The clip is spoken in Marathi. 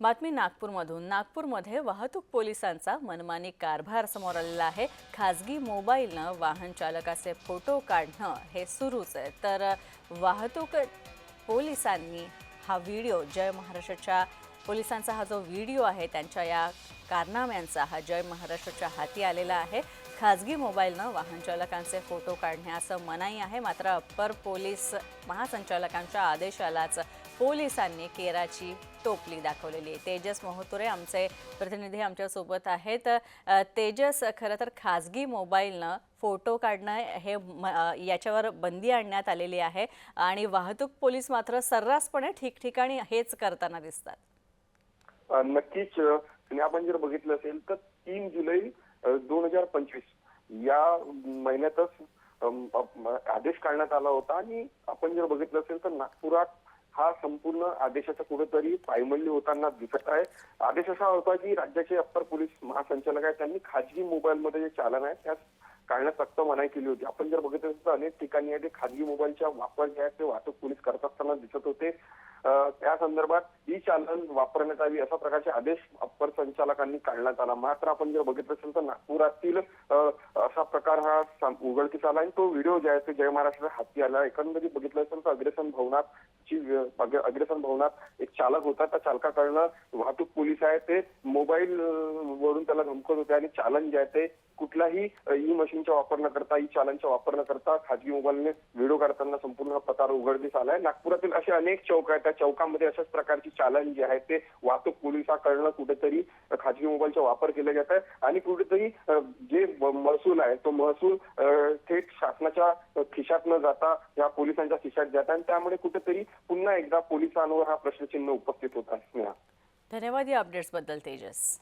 बातमी नागपूरमधून. नागपूरमध्ये वाहतूक पोलिसांचा मनमानी कारभार समोर आलेला आहे. खाजगी मोबाईलनं वाहन चालकाचे फोटो काढणं हे सुरूच आहे. तर वाहतूक पोलिसांनी हा व्हिडिओ जय महाराष्ट्राच्या पोलिसांचा हा जो व्हिडिओ आहे त्यांच्या या कारनाम्यांचा हा जय महाराष्ट्राच्या हाती आलेला आहे. खाजगी मोबाईलनं वाहन चालकांचे फोटो काढण्यास मनाई आहे. मात्र अप्पर पोलीस महासंचालकांच्या आदेशालाच पोलिसांनी केराची टोपली दाखवलेली आहे. तेजस मोहतुरे आमचे प्रतिनिधी आमच्यासोबत आहेत. तेजस खरं तर खाजगी मोबाईलनं फोटो काढणं हे याच्यावर बंदी आणण्यात आलेली आहे आणि वाहतूक पोलीस मात्र सर्रासपणे ठिकठिकाणी हेच करताना दिसतात. नक्कीच आणि आपण जर बघितलं असेल तर तीन जुलै दोन हजार पंचवीस या महिन्यातच आदेश काढण्यात आला होता आणि आपण जर बघितलं असेल तर नागपुरात हा संपूर्ण आदेशाचा कुठेतरी पायमल्ली होताना दिसत आहे. आदेश असा होता की राज्याचे अप्पर पोलीस महासंचालक आहेत त्यांनी खाजगी मोबाईलमध्ये जे चालन आहे त्यास काढण्यास सक्त मनाई केली होती. आपण जर बघितलं असेल तर अनेक ठिकाणी आहे ते खाजगी मोबाईलचा वापर जे आहे ते वाहतूक पोलीस करत असताना दिसत होते. त्या संदर्भात ई चालन वापरण्यात यावी अशा प्रकारचे आदेश अप्पर संचालकांनी काढण्यात आला. मात्र आपण जर बघितलं असेल तर नागपुरातील असा प्रकार हा उघडकीस आला आणि तो व्हिडिओ जे आहे ते जय महाराष्ट्र हाती आला. एकंदरीत बघितलं असेल तर अग्रेसन भवनात जी अग्रेसन भवनात एक चालक होता. त्या चालकाकडनं वाहतूक पोलीस आहे ते मोबाईल वरून त्याला धमकत होते आणि चालन जे आहे ते कुठलाही ई मशीनचा वापर न करता ई चालनचा वापर न करता खाजगी मोबाईलने व्हिडिओ काढताना संपूर्ण हा प्रकार उघडकीस आलाय. नागपुरातील असे अनेक चौक आहेत. त्या चौकामध्ये अशाच प्रकारची चालन जी आहे ते वाहतूक पोलिसाकडनं कुठेतरी खाजगी मोबाईलचा वापर केला जात आहे. आणि कुठेतरी जे महसूल आहे तो महसूल थेट शासनाच्या खिशात न जाता या पोलिसांच्या खिशात जात आणि त्यामुळे कुठेतरी पुन्हा एकदा पोलिसांवर हा प्रश्नचिन्ह उपस्थित होत आहे. धन्यवाद या अपडेट्सबद्दल तेजस.